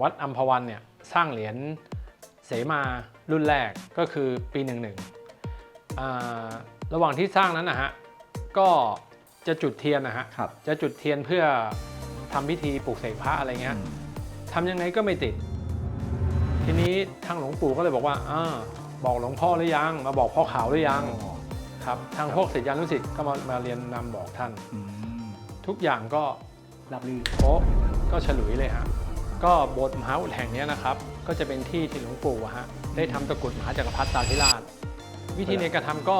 วัดอัมพวันเนี่ยสร้างเหรียญเสมารุ่นแรกก็คือปี 11อ่าระหว่างที่สร้างนั้นนะฮะก็จะจุดเทียนนะฮะครับจะจุดเทียนเพื่อทำพิธีปลูกเสกพระอะไรเงี้ยทำยังไงก็ไม่ติด ทีนี้ทางหลวงปู่ก็เลยบอกว่าอาบอกหลวงพ่อหรือยัง มาบอกพ่อขาวหรือยังครับทางพวกศิษยานุศิษย์ก็มามาเรียนนำบอกท่านอืมทุกอย่างก็รับลื่นโป๊ะก็ฉลุยเลยฮะ ก็โบสถ์มหาอุดแห่งเนี้ยนะครับ ก็จะเป็นที่ที่หลวงปู่อะฮะได้ทำตะกรุดมหาจักรพรรดิตาธิราช วิธีในการทำก็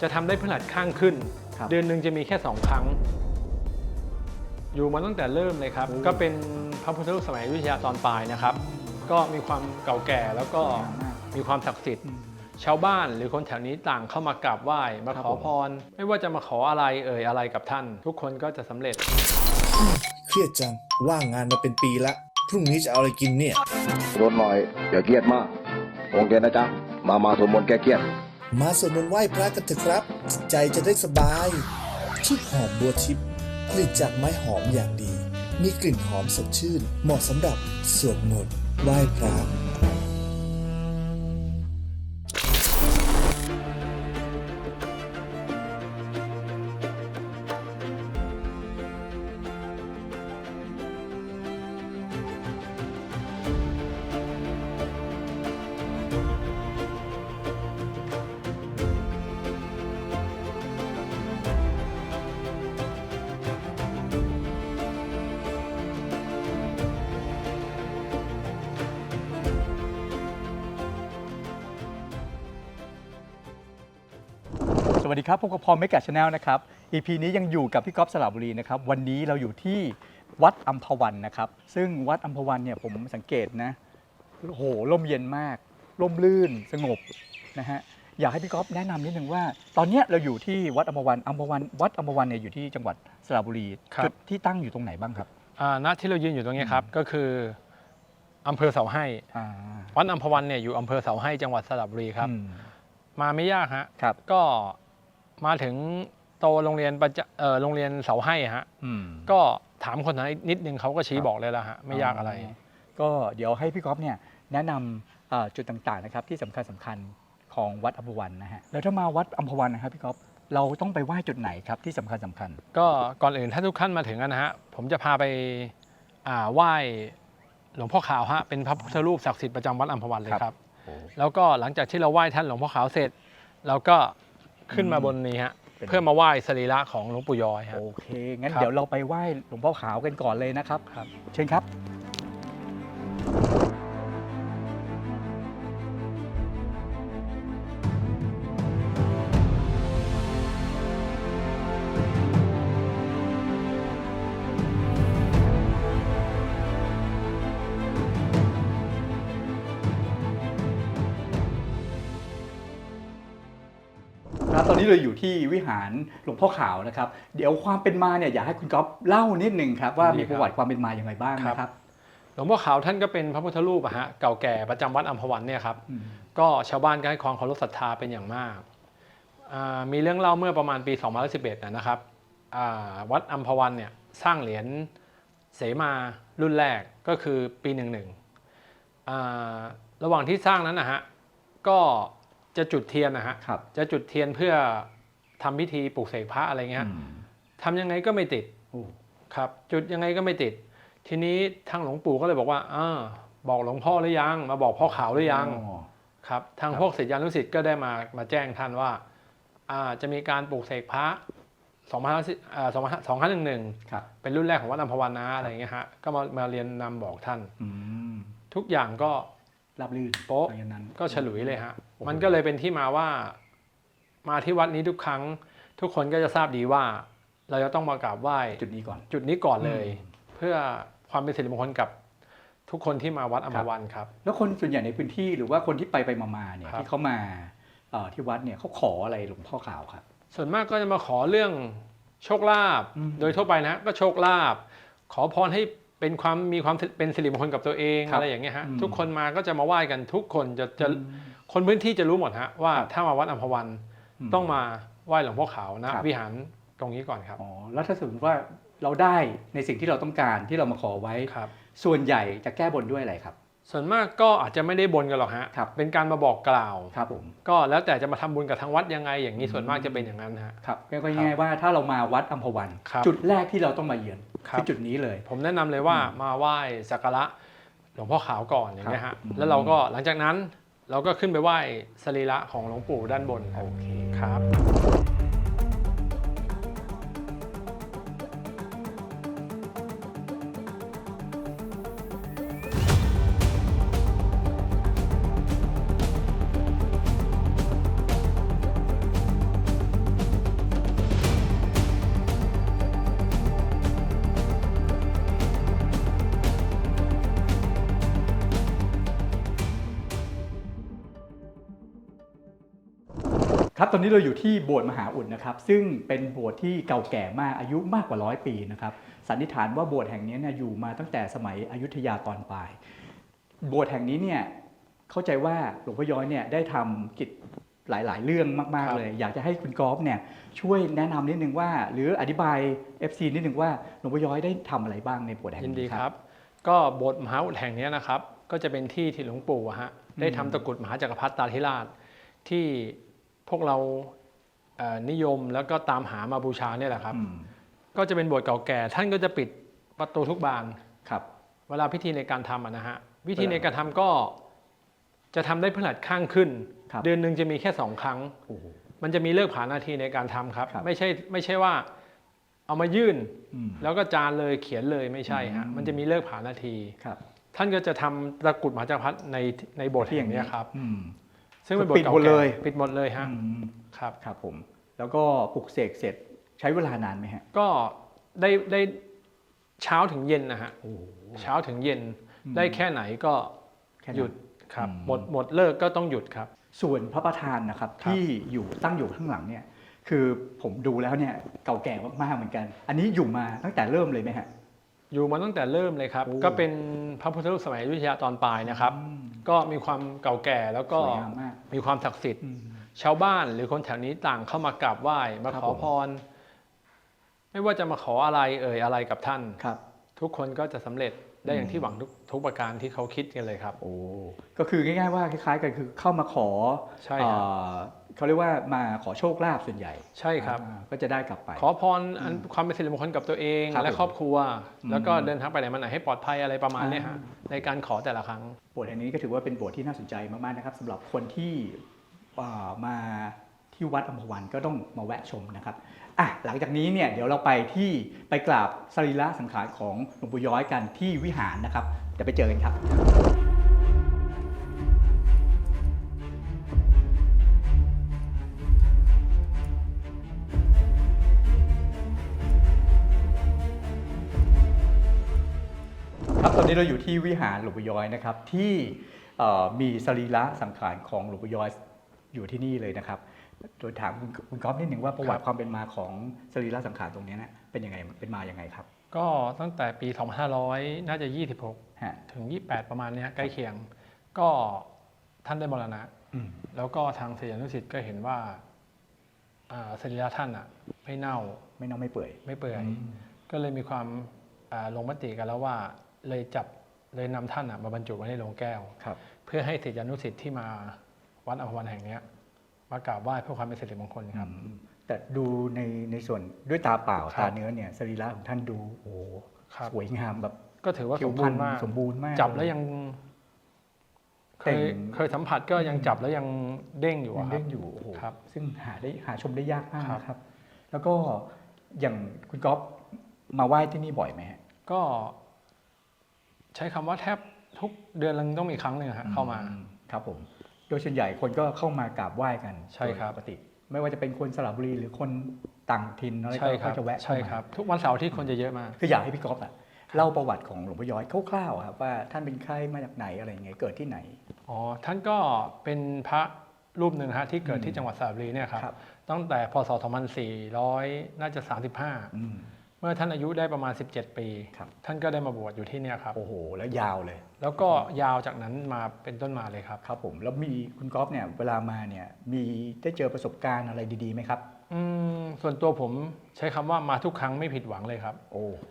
จะทำได้พฤหัสข้างขึ้นครับเดือนหนึ่งจะมีแค่สองครั้ง อยู่มาตั้งแต่เริ่มเลยครับโอ้ก็เป็นพระพุทธรูปสมัยอยุธยาตอนปลายนะครับ ก็มีความเก่าแก่แล้วก็สวยงามมากมีความศักดิ์สิทธิ์อืมชาวบ้านหรือคนแถวนี้ต่างเข้ามากราบไหว้มาครับขอผมพร ไม่ว่าจะมาขออะไรเอ่ยอะไรกับท่าน ทุกคนก็จะสำเร็จ เครียดจัง ว่างงานมาเป็นปีละ พรุ่งนี้จะเอาอะไรกินเนี่ยลดหน่อยอย่าเครียดมากองค์เดียวนะจ๊ะ มามาสวดมนต์แก้เครียด มาสวดมนต์ไหว้พระกันเถอะครับ ใจจะได้สบาย ชุดหอมบัวทิพย์ผลิตจากไม้หอมอย่างดี มีกลิ่นหอมสดชื่น เหมาะสำหรับสวดมนต์ไหว้พระ วัสดีครับพบกับพอมเมกะชาแนลนะครับ EP นี้ยังอยู่กับพี่ก๊อฟสระบุรีนะครับ วันนี้เราอยู่ที่วัดอัมพวันนะครับ ซึ่งวัดอัมพวันเนี่ยผมสังเกตนะโอ้โหร่มเย็นมาก ร่มรื่นสงบนะฮะอยากให้พี่ก๊อฟแนะนำนิดนึงว่า ตอนเนี้ยเราอยู่ที่วัดอัมพวันอัมพวันวัดอัมพวันเนี่ยอยู่ที่จังหวัดสระบุรีครับ จุดที่ตั้งอยู่ตรงไหนบ้างครับอ่าณที่เรายืนอยู่ตรงนี้ครับก็คืออำเภอเสาให้อ่าวัดอัมพวันเนี่ยอยู่อำเภอเสาให้จังหวัดสระบุรีครับ อืมมาไม่ยากฮะครับ ก็ มาถึงโตโรงเรียนประจเอ่อโรงเรียนเสาให้ฮะอืมก็ถามคนนั้นนิดนึงเขาก็ชี้ครับบอกเลยละฮะไม่ยากอะไร ก็เดี๋ยวให้พี่ก๊อฟเนี่ยแนะนำเอ่อจุดต่างๆนะครับที่สำคัญสำคัญของวัดอัมพวันนะฮะแล้วถ้ามาวัดอัมพวันนะครับพี่ก๊อฟเราต้องไปไหว้จุดไหนครับที่สำคัญสำคัญก็ก่อนอื่นถ้าทุกท่านมาถึงนะฮะผมจะพาไปอ่าไหว้หลวงพ่อขาวฮะเป็นพระพุทธรูปศักดิ์สิทธิ์ประจำวัดอัมพวันเลยครับครับแล้วก็หลังจากที่เราไหว้ท่านหลวงพ่อขาวเสร็จ เราก็ ขึ้นมาอืมบนนี้ฮะเป็น เพื่อมาไหว้สรีระของหลวงปู่ยอยฮะ โอเค งั้นครับ เดี๋ยวเราไปไหว้หลวงพ่อขาวกันก่อนเลยนะครับครับเชิญครับ นนี้เราอยู่ที่วิหารหลวงพ่อขาวนะครับ เดี๋ยวความเป็นมาเนี่ยอยากให้คุณก๊อฟเล่านิดหนึ่งครับว่าดีมีครับประวัติความเป็นมาอย่างไรบ้างนะครับ หลวงพ่อขาวท่านก็เป็นพระพุทธรูปอะฮะเก่าแก่ประจำวัดอัมพวันเนี่ยครับอืมก็ชาวบ้านก็ให้ความเคารพศรัทธาเป็นอย่างมากอ่ามีเรื่องเล่าเมื่อประมาณปี 2011นะนะครับอ่าวัดอัมพวันเนี่ยสร้างเหรียญเสมารุ่นแรกก็คือปี 11อ่าระหว่างที่สร้างนั้นนะฮะก็ จะจุดเทียนนะฮะครับ จะจุดเทียนเพื่อทำพิธีปลูกเสกพระอะไรเงี้ยอืมทำยังไงก็ไม่ติดโอ้ครับ จุดยังไงก็ไม่ติด ทีนี้ทางหลวงปู่ก็เลยบอกว่าอาบอกหลวงพ่อหรือยัง มาบอกพ่อขาวหรือยังอ๋อครับทางครับพวกศิษยานุศิษย์ก็ได้มามาแจ้งท่านว่าอ่าจะมีการปลูกเสกพระ2 5 2 5 1 1ครับเป็นรุ่นแรกของวัดอัมพวันนะอะไรอย่างเงี้ยฮะก็มามาเรียนนำบอกท่านอืมทุกอย่างก็รับลื่นโป๊ะหลังจากนั้นก็ฉลุยเลยฮะโอ้โห มันก็เลยเป็นที่มาว่า มาที่วัดนี้ทุกครั้ง ทุกคนก็จะทราบดีว่า เราจะต้องมากราบไหว้จุดนี้ก่อน จุดนี้ก่อนเลยอืมเพื่อความเป็นสิริมงคลกับทุกคนที่มาวัดอัมพวันครับ แล้วคนส่วนใหญ่ในพื้นที่หรือว่าคนที่ไปไปมามาเนี่ยครับที่เขามาเอ่อที่วัดเนี่ยเขาขออะไรหลวงพ่อขาวครับ ส่วนมากก็จะมาขอเรื่องโชคลาภอืมโดยทั่วไปนะก็โชคลาภขอพรให้เป็นความมีความเป็นสิริมงคลกับตัวเองครับอะไรอย่างเงี้ยฮะอืมทุกคนมาก็จะมาไหว้กันทุกคนจะจะอืม คนพื้นที่จะรู้หมดฮะว่าครับถ้ามาวัดอัมพวันมต้องมาไหว้หลวงพ่อขาวนะครับวิหารตรงนี้ก่อนครับอ๋อแล้วถ้าสมมติว่าเราได้ในสิ่งที่เราต้องการที่เรามาขอไว้ครับ ส่วนใหญ่จะแก้บนด้วยอะไรครับ ส่วนมากก็อาจจะไม่ได้บนกันหรอกฮะครับเป็นการมาบอกกล่าวครับผมก็แล้วแต่จะมาทำบุญกับทางวัดยังไง อย่างนี้ส่วนมากจะเป็นอย่างนั้นฮะครับก็ง่ายๆว่าถ้าเรามาวัดอัมพวันครับจุดแรกที่เราต้องมาเยือนครับคือจุดนี้เลย ผมแนะนำเลยว่ามาไหว้สักการะหลวงพ่อขาวก่อนอย่างนี้ยครัฮะบอืมแล้วเราก็หลังจากนั้น เราก็ขึ้นไปไหว้สรีระของหลวงปู่ด้านบนโอเคครับ ครับตอนนี้เราอยู่ที่โบสถ์มหาอุดนะครับ ซึ่งเป็นโบสถ์ที่เก่าแก่มากอายุมากกว่าร้อยปีนะครับสันนิษฐานว่าโบสถ์แห่งนี้เนี่ยอยู่มาตั้งแต่สมัยอยุธยาตอนปลาย โบสถ์แห่งนี้เนี่ยเข้าใจว่าหลวงพ่อย้อยเนี่ยได้ทำกิจหลาย ๆ เรื่องมากครัๆบเลย อยากจะให้คุณกอล์ฟเนี่ยช่วยแนะนำนิดนึงว่า หรืออธิบาย FC นิดนึงว่าหลวงพ่อย้อยได้ทำอะไรบ้างในโบสถ์แห่งยินนี้ดีครับ ก็โบสถ์มหาอุดแห่งเนี้ยนะครับ ก็จะเป็นที่ที่หลวงปู่อะฮะได้ทำตะกรุดมหาจักรพรรดิตาธิราชที่ พวกเราเอ่อนิยมแล้วก็ตามหามาบูชาเนี่ยแหละครับอืมก็จะเป็นโบสถ์เก่าแก่ ท่านก็จะปิดประตูทุกบานครับเวลาพิธีในการทำอะนะฮะวิธีเวลาในการทำก็จะทำได้พฤหัสข้างขึ้นครับเดือนหนึ่งจะมีแค่สองครั้งโอ้โหมันจะมีเลิกผานาทีในการทำครับครับ ไม่ใช่ไม่ใช่ว่าเอามายื่นอืมแล้วก็จานเลยเขียนเลยไม่ใช่ฮะอืมมันจะมีเลิกผานาทีครับ ท่านก็จะทำตะกรุดมหาจักรพรรดิในในโบสถ์ที่อแห่ย่างงเนี้นี้ยครับอืม ซึ่งเป็นโบสถ์ปิดเก่าหมดเลยแก่ปิดหมดเลยฮะอืมครับ ครับผม แล้วก็ปลุกเสกเสร็จใช้เวลานานไหมฮะ ก็ได้ได้เช้าถึงเย็นนะฮะโอ้โหเช้าถึงเย็นอืมได้แค่ไหนก็แค่นั้นหยุดครับอืม หมดหมดเลิกก็ต้องหยุดครับ ส่วนพระประธานนะครับครับ ที่อยู่ตั้งอยู่ข้างหลังเนี่ย คือผมดูแล้วเนี่ยเก่าแก่มากๆเหมือนกัน อันนี้อยู่มาตั้งแต่เริ่มเลยไหมฮะ อยู่มาตั้งแต่เริ่มเลยครับ โอ้ ก็เป็นพระพุทธรูปสมัยอยุธยาตอนปลายนะครับ อืมก็มีความเก่าแก่แล้วก็สวยงามมากมีความศักดิ์สิทธิ์ อืม ชาวบ้านหรือคนแถวนี้ต่างเข้ามากราบไหว้มาครับขอผม พร ไม่ว่าจะมาขออะไรเอ่ยอะไรกับท่าน ครับ ทุกคนก็จะสำเร็จได้อย่างอืมที่หวังทุกทุกประการที่เขาคิดกันเลยครับ โอ้ก็คือง่ายๆว่าคล้ายๆกันคือเข้ามาขอใช่ครับ เอ่อ เขาเรียกว่ามาขอโชคลาภส่วนใหญ่ใช่ครับ อ่าก็จะได้กลับไป ขอพรอันความเป็นสิริมงคลกับตัวเองครับและผมครอบครัว อืมแล้วก็เดินทางไปไหนมาไหนให้ปลอดภัยอะไรประมาณเนี้ยฮะอ่าในการขอแต่ละครั้งโบสถ์แห่งนี้ก็ถือว่าเป็นโบสถ์ที่น่าสนใจมากๆนะครับสำหรับคนที่อ่ามาที่วัดอัมพวันก็ต้องมาแวะชมนะครับอะหลังจากนี้เนี่ยเดี๋ยวเราไปที่ไปกราบสรีระสังขารของหลวงปู่ย้อยกันที่วิหารนะครับเดี๋ยวไปเจอกันครับ ครับตอนนี้เราอยู่ที่วิหารหลวงปู่ย้อยนะครับที่เอ่อมีสรีระสังขารของหลวงปู่ย้อยอยู่ที่นี่เลยนะครับ โดยถามคุณคุณก๊อฟนิดหนึ่งว่าประวัติความเป็นมาของสรีระสังขารตรงนี้นะเป็นยังไงเป็นมายังไงครับ ก็ตั้งแต่ปี 2500 น่าจะ 26ฮะถึง 28 ประมาณเนี้ยใกล้เคียง ก็ท่านได้มรณะอืมแล้วก็ทางเสียนุสิทธิ์ก็เห็นว่าอ่าสรีระท่านอะไม่เน่าไม่เน่าไม่เปื่อยไม่เปื่อยอืมก็เลยมีความอ่าลงมติกันแล้วว่า เลยจับเลยนำท่านอะมาบรรจุไว้ในโลงแก้ว ครับ เพื่อให้ศิษยานุสิทธิ์ที่มาวัดอภวันแห่งเนี้ยมากราบไหว้เพื่อความเป็นสิริมงคลครับอืมแต่ดูในในส่วนด้วยตาเปล่าครับ ตาเนื้อเนี่ยสรีระของท่านดูโอ้โหครับ สวยงามแบบก็ถือว่าผิสวมพบูรรรณณ์มาก สมบูรณ์มาก จับแล้วยัง เคเต่ยงเคยสัมผัสก็ยังจับแล้วยังเด้งอยู่ยังอะครัเล่บ นอยู่โอ้โหครับซึ่งหาได้หาชมได้ยากมากครับ นะครับ แล้วก็อย่างคุณก๊อฟมาไหว้ที่นี่บ่อยไหมฮะก็ ใช้คำว่าแทบทุกเดือนละต้องมีครั้งหนึ่งฮะเข้ามา อืครับผมโดยส่วนใหญ่คนก็เข้ามากราบไหว้กันใช่ครับ โดยปกติ ไม่ว่าจะเป็นคนสระบุรีหรือคนต่างถิ่นอะไรใช่ก็ครัก็บจะแวะใช่เข้ามา ครับ ทุกวันเสาร์ที่คนจะเยอะมาก คืออยากให้พี่ก๊อฟอะเล่าประวัติของหลวงพ่อย้อยคร่าวๆอะครับว่าท่านเป็นใครมาจากไหนอะไรยังไงเกิดที่ไหน อ๋อท่านก็เป็นพระรูปหนึ่งฮะที่เกิดอืที่มจังหวัดสระบุรีเนี่ยครับครับ ตั้งแต่พศ 2400 น่าจะ 35 อืม เมื่อท่านอายุได้ประมาณ 17 ปี ครับ ท่านก็ได้มาบวชอยู่ที่เนี่ยครับ โอ้โห แล้วยาวเลย แล้วก็ยาวจากนั้นมาเป็นต้นมาเลยครับ ครับผม แล้วมีคุณก๊อฟเนี่ย เวลามาเนี่ย มีได้เจอประสบการณ์อะไรดีๆไหมครับ อืมส่วนตัวผมใช้คำว่ามาทุกครั้งไม่ผิดหวังเลยครับโอ้โห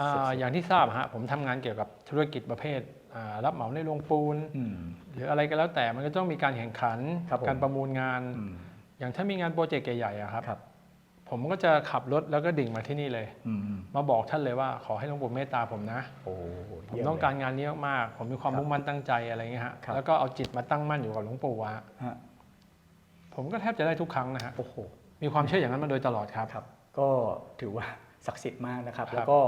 อ่าอย่างที่ทราบฮะผมทำงานเกี่ยวกับธุรกิจประเภทอ่ารับเหมาในโรงปูน อืม หรืออะไรก็แล้วแต่มันก็ต้องมีการแข่งขัน ครับผม การประมูลงาน อืม อย่างถ้ามีงานโปรเจกต์ใหญ่ๆอะครับ ครับ ผมก็จะขับรถแล้วก็ดิ่งมาที่นี่เลยอืมมาบอกท่านเลยว่าขอให้หลวงปู่เมตตาผมนะ โอ้ผมเยี่ยต้องเลยการงานนี้มากๆผมมีความครับมุ่งมั่นตั้งใจอะไรเงี้ยฮะครับ แล้วก็เอาจิตมาตั้งมั่นอยู่กับหลวงปู่อะฮะผมก็แทบจะได้ทุกครั้งนะฮะโอ้โห มีความเชื่ออย่างนั้นมาโดยตลอดครับ ครับก็ถือว่าศักดิ์สิทธิ์มากนะครับ ครับ แล้วก็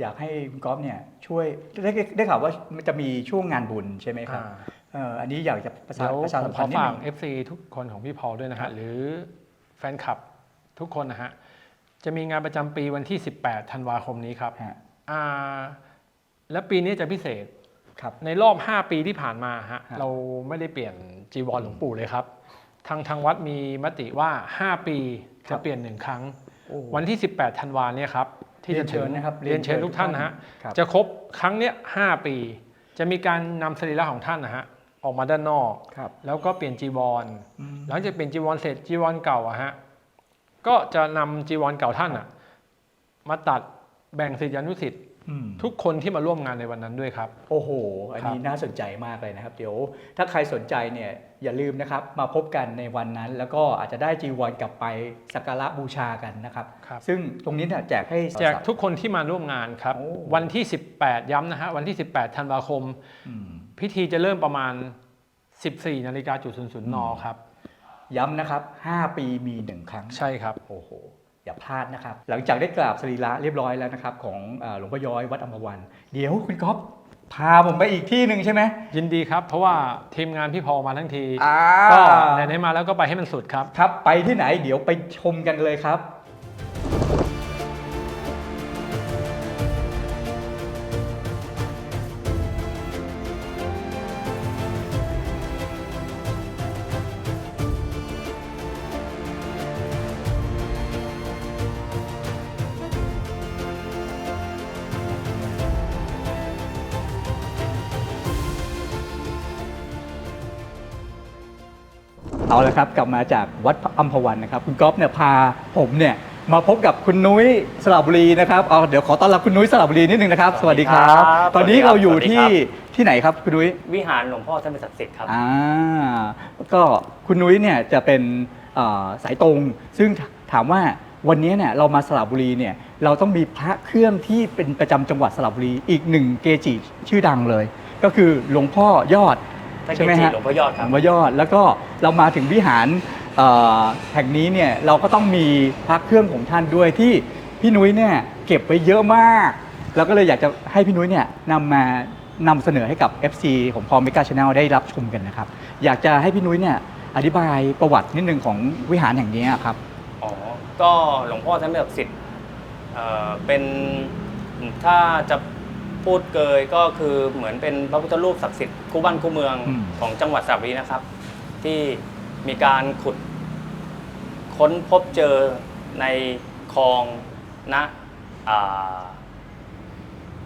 อยากให้คุณก๊อฟเนี่ยช่วยได้ได้ได้ข่าวว่ามันจะมีช่วงงานบุญใช่ไหมครับอ่า เอ่ออันนี้อยากจะประชาเดี๋ยวประชาผสัมมขพัอนธ์นิดฝานึกง FC ทุกคนของพี่พอลด้วยนะครัฮะบหรือแฟนคลับ ทุกคนนะฮะจะมีงานประจำปีวันที่ 18 ธันวาคมนี้ครับฮะ อ่าและปีนี้จะพิเศษ ครับ ในรอบ 5 ปีที่ผ่านมาฮะฮะ เราไม่ได้เปลี่ยนจีวรหลวงปู่เลยครับ ทางทางวัดมีมติว่า 5 ปีจะเปลี่ยนหนึ่งครั้ง โอ้ วันที่ 18 ธันวาเนี่ยครับที่จะเรียนเชิญนะครับเรียนเชิญทุกท่านนะฮะครับจะครบครั้งเนี้ย5ปี จะมีการนำสรีระของท่านนะฮะออกมาด้านนอก ครับ แล้วก็เปลี่ยนจีวรอืมหลังจากเปลี่ยนจีวรเสร็จจีวรเก่าอะฮะ ก็จะนำจีวรเก่าท่านอะมาตัดแบ่งสิทธิอนุสิทธิ์อืมทุกคนที่มาร่วมงานในวันนั้นด้วยครับ โอ้โห อันนี้ครับน่าสนใจมากเลยนะครับ เดี๋ยว ถ้าใครสนใจเนี่ยอย่าลืมนะครับ มาพบกันในวันนั้น แล้วก็อาจจะได้จีวรกลับไปสักการะบูชากันนะครับครับซึ่งตรงนี้เนี่ยแจกให้แจกทุกคนที่มาร่วมงานครับโอ้วันที่ 18 ย้ำนะฮะวันที่ 18ธันวาคมอืมพิธีจะเริ่มประมาณ 14นาฬิกาจุดศูนย์ศูนย์นครับ ย้ำนะครับ 5 ปีมี 1 ครั้ง ใช่ครับ โอ้โห อย่าพลาดนะครับ หลังจากได้กราบสรีระเรียบร้อยแล้วนะครับ ของอ่าหลวงพ่อย้อยวัดอัมพวัน เดี๋ยวคุณก๊อฟพาผมไปอีกที่หนึ่งใช่ไหม ยินดีครับ เพราะว่าทีมงานพี่พอมาทั้งทีอ่าก็ไหนๆมาแล้วก็ไปให้มันสุดครับ ครับ ไปที่ไหนเดี๋ยวไปชมกันเลยครับ เอาละครับ กลับมาจากวัดอัมพวันนะครับ คุณก๊อฟเนี่ยพาผมเนี่ยมาพบกับคุณนุ้ยสระบุรีนะครับเอาเดี๋ยวขอต้อนรับคุณนุ้ยสระบุรีนิดนึงนะครับ สวัสดีครับครับตอนนี้สวัสดีครับเราอยู่สวัสดีที่ครับที่ไหนครับคุณนุ้ยวิหารหลวงพ่อท่านเป็นศักดิ์สิทธิ์ครับอ่าก็คุณนุ้ยเนี่ยจะเป็นเอ่อสายตรง ซึ่งถามว่าวันนี้เนี่ยเรามาสระบุรีเนี่ยเราต้องมีพระเครื่องที่เป็นประจำจังหวัดสระบุรีอีกหนึ่งเกจิชื่อดังเลย ก็คือหลวงพ่อยอด ท่านใช่เกไหมจิฮะหลวงพ่อยอดหคลรับวงพ่อยอดแล้วก็เรามาถึงวิหารเอ่อแห่งนี้เนี่ยเราก็ต้องมีพระเครื่องของท่านด้วยที่พี่นุ้ยเนี่ยเก็บไว้เยอะมากแล้วก็เลยอยากจะให้พี่นุ้ยเนี่ยนำมานำเสนอให้กับ FC ของพอมิกาชาแนลได้รับชมกันนะครับ อยากจะให้พี่นุ้ยเนี่ยอธิบายประวัตินิดนึงของวิหารแห่งนี้ครับ อ๋อ ก็หลวงพ่อท่านเป็นศักดิ์สิทธิ์เอ่อเป็นถ้าจะ พูดเกยก็คือเหมือนเป็นพระพุทธรูปศักดิ์สิทธิ์คู่บ้านคู่เมืองอืม ของจังหวัดสระบุรีนะครับ ที่มีการขุดค้นพบเจอในคลองณอ่า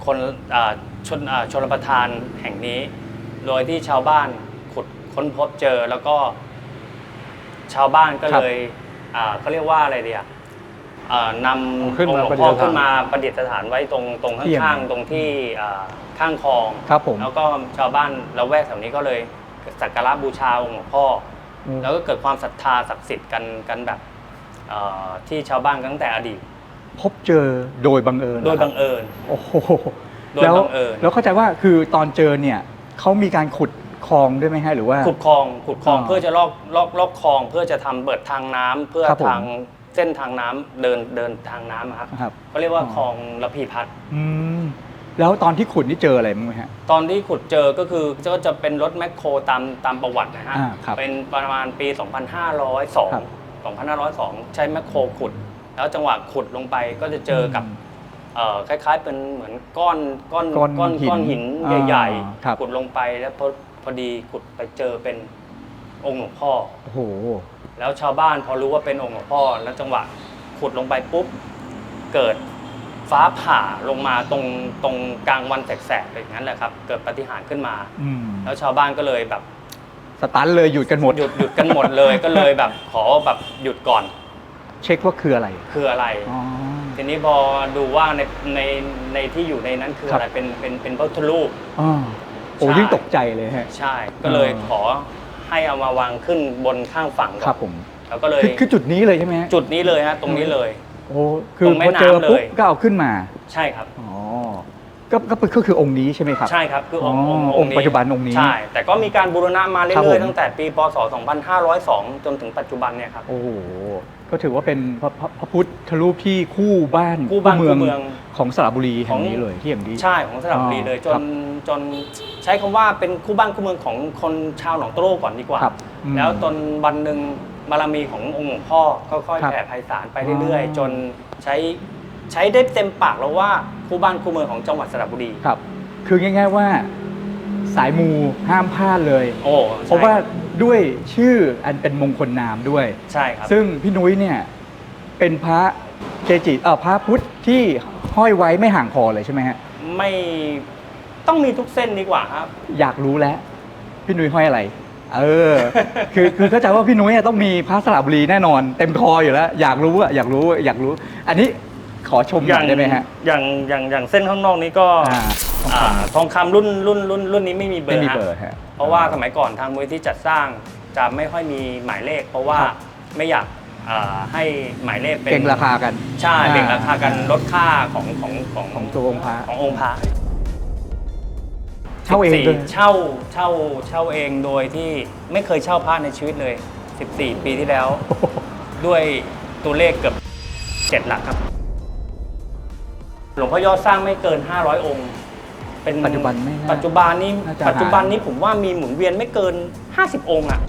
คนอ่าชนอ่าชนประทานแห่งนี้ โดยที่ชาวบ้านขุดค้นพบเจอแล้วก็ชาวบ้านก็ครับ เลยอ่าเขาเรียกว่าอะไรเดีย อ่านำขึ้นองมาค์หลวงพ่อประดิษฐานขึ้นมาประดิษฐานไว้ตรงตรงเอี่ยมข้างๆตรงที่อ่าข้างคลองครับผม แล้วก็ชาวบ้านละแวกแถวนี้ก็เลยสักการะบูชาองค์หลวงพ่ออมแล้วก็เกิดความศรัทธาศักดิ์สิทธิ์กันกันแบบเอ่อที่ชาวบ้านตั้งแต่อดีต พบเจอโดยบังเอิญโดยเหรอครับบังเอิญ โอ้โหโดยแล้วบังเอิญ แล้วเข้าใจว่าคือตอนเจอเนี่ยเขามีการขุดคลองด้วยไหมฮะหรือว่า ขุดคลองขุดคลองอ่าเพื่อจะลอกลอกลอกคลองเพื่อจะทำเปิดทางน้ำเพื่อครับผม ทาง เส้นทางน้ำเดินเดินทางน้ำอะครับครับ เขาเรียกว่าอ๋อ คลองระพีพัฒน์อืมแล้วตอนที่ขุดนี่เจออะไรมั้างไหมฮะ ตอนที่ขุดเจอก็คือก็จะเป็นรถแมคโครตามตามประวัตินะฮะอ่าครับเป็นประมาณปีครับ2502 2502 ใช้แมคโครขุด แล้วจังหวะขุดลงไปก็จะเจอกับเอ่อคล้ายๆเป็นเหมือนก้อนก้อนก้อนก้อนหินก้อนหินอ่าใหญ่ครับ ๆขุดลงไปแล้วพอพอดีขุดไปเจอเป็น องค์หลวงพ่อ โอ้โห แล้วชาวบ้านพอรู้ว่าเป็นองค์หลวงพ่อ แล้วจังหวะขุดลงไปปุ๊บ เกิดฟ้าผ่าลงมาตรงตรงกลางวันแสกๆอย่างนั้นแหละครับ เกิดปาฏิหารย์ขึ้นมา อืมแล้วชาวบ้านก็เลยแบบ สตันเลยหยุดกันหมด หยุดหยุดกันหมดเลย ก็เลยแบบขอแบบหยุดก่อนเช็คว่าคืออะไร คืออะไร อ๋อ ทีนี้พอดูว่าในในในที่อยู่ในนั้นคือครับ อะไรเป็นเป็นเป็นพระพุทธรูป อ๋อโอ้ใช่ ยิ่งตกใจเลยฮะ ใช่ ก็เลยอ่าขอ ให้เอามาวางขึ้นบนข้างฝั่งก่อนครับผมแล้วก็เลยคือคือจุดนี้เลยใช่ไหมฮะจุดนี้เลยฮะตรงนี้เลย โอ้คือตรงแม่พอเจอน้ำเลย ปุ๊บก็เอาขึ้นมา ใช่ครับ อ๋อ ก็ก็ก็คือองค์นี้ใช่ไหมครับ ใช่ครับคือองค์อ๋อองค์องค์ปัจจุบันองค์นี้ใช่ แต่ก็มีการบูรณะมาครับผเรื่อยม ๆ ตั้งแต่ปีพศ 2502 จนถึงปัจจุบันเนี่ยครับ โอ้โหก็ถือว่าเป็นพระพระพระพุทธรูปที่คู่บ้านคู่บ้านคู่เมืองของสระบุรีแห่งของนี้เลยที่แห่งนี้ ใช่ของสระบุรีเลยอ๋อจครันบจนใช้คำว่าเป็นคู่บ้านคู่เมืองของคนชาวหนองโตโร่ก่อนดีกว่า ครับอืมแล้วจนวันหนึ่งบารมีขององค์หลวงพ่อค่อยครัๆบแผ่ไพศาลไปเรื่อย อ๋อ ๆ จนใช้ ใช้ได้เต็มปากแล้วว่าคู่บ้านคู่เมืองของจังหวัดสระบุรี ครับ คือง่ายๆว่าสายมูห้ามพลาดเลย โอ้เพราะว่าด้วยชื่ออันเป็นมงคลนามด้วย ใช่ครับ ซึ่งพี่นุ้ยเนี่ยเป็นพระเกจิเออพระพุทธที่ห้อยไว้ไม่ห่างคอเลยใช่ไหมฮะ ไม่ต้องมีทุกเส้นดีกว่าครับ อยากรู้แล้ว พี่นุ้ยห้อยอะไร เออ คือคือเข้าใจว่าพี่นุ้ยอะต้องมีพระสระบุรีแน่นอน เต็มคออยู่แล้ว อยากรู้อะอยากรู้อยากรู้ อันนี้ ขอชมหน่อยได้ไหมฮะ อย่างอย่างอย่างเส้นข้างนอกนี้ก็อ่า อ่าทองคำรุ่นรุ่นรุ่นรุ่นนี้ไม่มีเบอไม่ร์มีฮะเบอร์ฮะ เพราะว่าสมัยก่อนทางมูลที่จัดสร้างจะไม่ค่อยมีหมายเลข เพราะว่าครับ ไม่อยากอ่าให้หมายเลขเป็นเก่งราคากันใช่อ่าเก่งราคากันลดค่าของของของของตัวองค์พระขององค์พระ เช่าเองด้วย 14เช่าเช่าเช่าเองโดยที่ไม่เคยเช่าพระในชีวิตเลย 14 ปีที่แล้ว ด้วยตัวเลขเกือบเจ็ดหลักครับ หลวงพ่อยอดสร้างไม่เกิน 500 องค์ เป็นปัจจุบันไม่น่าปัจจุบันนี้น่าจะปัจจุบันนี้ผมว่ามีหมุนเวียนไม่เกิน 50 องค์อะ